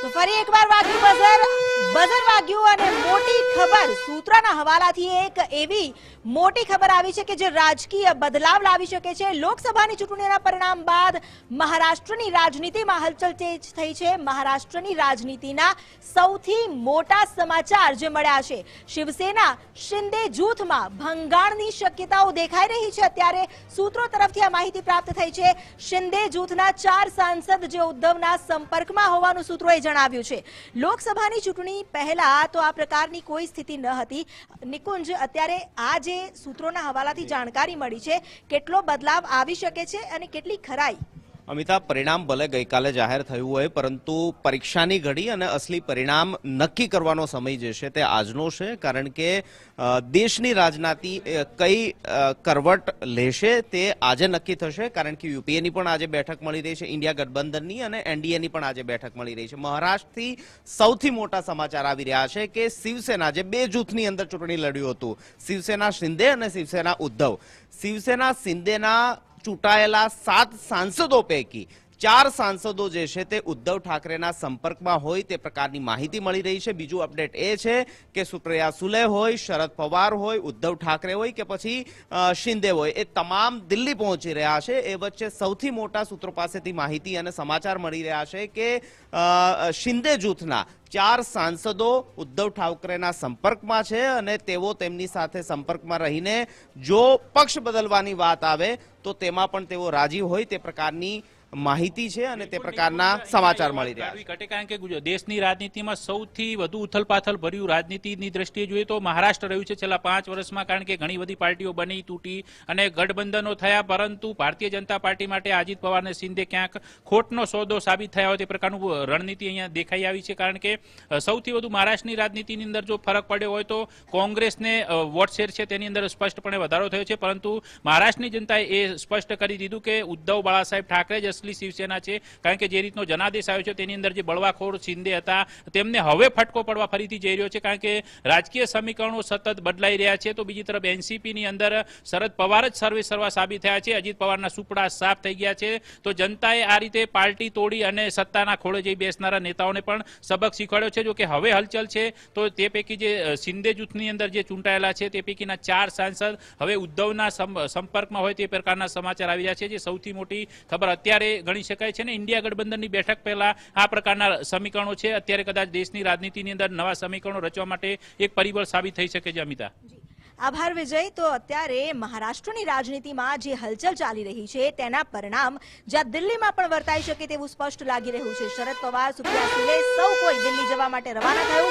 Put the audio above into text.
તો ફરી એકવાર વાગ્યું બઝર બઝર વાગ્યું અને મોટી ખબર સૂત્રના હવાલાથી એક એવી મોટી ખબર આવી છે કે જે રાજકીય બદલાવ લાવી શકે છે. લોકસભાની ચૂંટણીના પરિણામ બાદ મહારાષ્ટ્રની રાજનીતિમાં હલચલ થઈ છે. મહારાષ્ટ્રની રાજનીતિના સૌથી મોટા સમાચાર જે મળ્યા છે, શિવસેના શિંદે જૂથમાં ભંગાણની શક્યતાઓ દેખાઈ રહી છે. અત્યારે સૂત્રો તરફથી આ માહિતી પ્રાપ્ત થઈ છે. શિંદે જૂથના ચાર સાંસદ જે ઉદ્ધવના સંપર્કમાં હોવાનું સૂત્રોએ જણાવ્યું છે. લોકસભાની ચૂંટણી પહેલા તો આ પ્રકારની કોઈ સ્થિતિ ન હતી. નિકુંજ અત્યારે આ જે સૂત્રોના હવાલાથી જાણકારી મળી છે કેટલો બદલાવ આવી શકે છે અને કેટલી ખરાઈ? અમિતાભ, પરિણામ ભલે ગઈકાલે જાહેર થયું હોય, પરંતુ પરીક્ષાની ઘડી અને અસલી પરિણામ નક્કી કરવાનો સમય જે છે તે આજનો છે, કારણ કે દેશની રાજનાતિ કઈ કરવટ લેશે તે આજે નક્કી થશે, કારણ કે યુપીએની પણ આજે બેઠક મળી રહી છે, ઇન્ડિયા ગઠબંધનની અને એનડીએની પણ આજે બેઠક મળી રહી છે. મહારાષ્ટ્રથી સૌથી મોટા સમાચાર આવી રહ્યા છે કે શિવસેના, જે બે જૂથની અંદર ચૂંટણી લડ્યું હતું, શિવસેના શિંદે અને શિવસેના ઉદ્ધવ. શિવસેના શિંદેના ચૂંટાયેલા સાત સાંસદો પૈકી ચાર સાંસદો જે છે તે ઉદ્ધવ ઠાકરેના સંપર્કમાં હોય તે પ્રકારની માહિતી મળી રહી છે. બીજું અપડેટ એ છે કે સુપ્રિયા સુલે હોય, શરદ પવાર હોય, ઉદ્ધવ ઠાકરે હોય કે પછી શિંદે હોય, એ તમામ દિલ્હી પહોંચી રહ્યા છે. એ વચ્ચે સૌથી મોટા સૂત્રો પાસેથી માહિતી અને સમાચાર મળી રહ્યા છે કે શિંદે જૂથના ચાર સાંસદો ઉદ્ધવ ઠાકરેના સંપર્કમાં છે અને તેઓ તેમની સાથે સંપર્કમાં રહીને જો પક્ષ બદલવાની વાત આવે તો તેમાં પણ તેઓ રાજી હોય તે પ્રકારની માહિતી છે અને તે પ્રકારના સમાચાર મળી રહ્યા છે કારણ કે દેશની રાજનીતિમાં સૌથી વધુ ઉથલપાથલ ભર્યું રાજનીતિની દ્રષ્ટિએ જોઈએ તો મહારાષ્ટ્ર રહ્યું છે છેલ્લા પાંચ વર્ષમાં, કારણ કે ઘણી બધી પાર્ટીઓ બની, તૂટી અને ગઠબંધનો થયા, પરંતુ ભારતીય જનતા પાર્ટી માટે અજીત પવાર શિંદે ક્યાંક ખોટનો સોદો સાબિત થયા હોય તે પ્રકારનું રણનીતિ અહીંયા દેખાઈ આવી છે, કારણ કે સૌથી વધુ મહારાષ્ટ્રની રાજનીતિની અંદર જો ફરક પડ્યો હોય તો કોંગ્રેસને વોટશેર વોટ શેર છે તેની અંદર સ્પષ્ટપણે વધારો થયો છે, પરંતુ મહારાષ્ટ્રની જનતાએ એ સ્પષ્ટ કરી દીધું કે ઉદ્ધવ બાળાસાહેબ ઠાકરે જ અસલી શિવસેના છે. કારણ કે જે રીતનો જનાદેશ આવ્યો છે, તેની અંદર જે બળવાખોર શિંદે હતા, તેમને હવે ફટકો પડવા ફરીથી જઈ રહ્યો છે. કારણ કે રાજકીય સમીકરણો સતત બદલાઈ રહ્યા છે. તો બીજી તરફ એનસીપીની અંદર શરદ પવાર જ સર્વે સર્વા સાબિત થયા છે. અજીત પવારના સુપડા સાફ થઈ ગયા છે. તો જનતાએ આ રીતે પાર્ટી તોડી અને સત્તાના ખોળે જઈ બેસનારા નેતાઓને પણ સબક શીખવાડ્યો છે. જો કે હવે હલચલ છે, તો તે પૈકી જે શિંદે જૂથની અંદર જે ચૂંટાયેલા છે, તે પૈકીના ચાર સાંસદ હવે ઉદ્ધવના સંપર્કમાં હોય તે પ્રકારના સમાચાર આવી રહ્યા છે. જે સૌથી મોટી ખબર અત્યારે ગણી શકાય છે ને ઇન્ડિયા ગઠબંધનની બેઠક પહેલા આ પ્રકારના સમીકરણો છે. અત્યારે કદાચ દેશની રાજનીતિની અંદર નવા સમીકરણો રચવા માટે એક પરિબળ સાબિત થઈ શકે છે, અમિતા. આભાર, વિજય. તો અત્યારે મહારાષ્ટ્રની રાજનીતિમાં જે હલચલ ચાલી રહી છે, તેના પરિણામ જ્યાં દિલ્હીમાં પણ વર્તાઈ શકે તેવું સ્પષ્ટ લાગી રહ્યું છે. શરદ પવાર, સુપ્રિયા સુલે, સૌ કોઈ દિલ્હી જવા માટે રવાના થયું.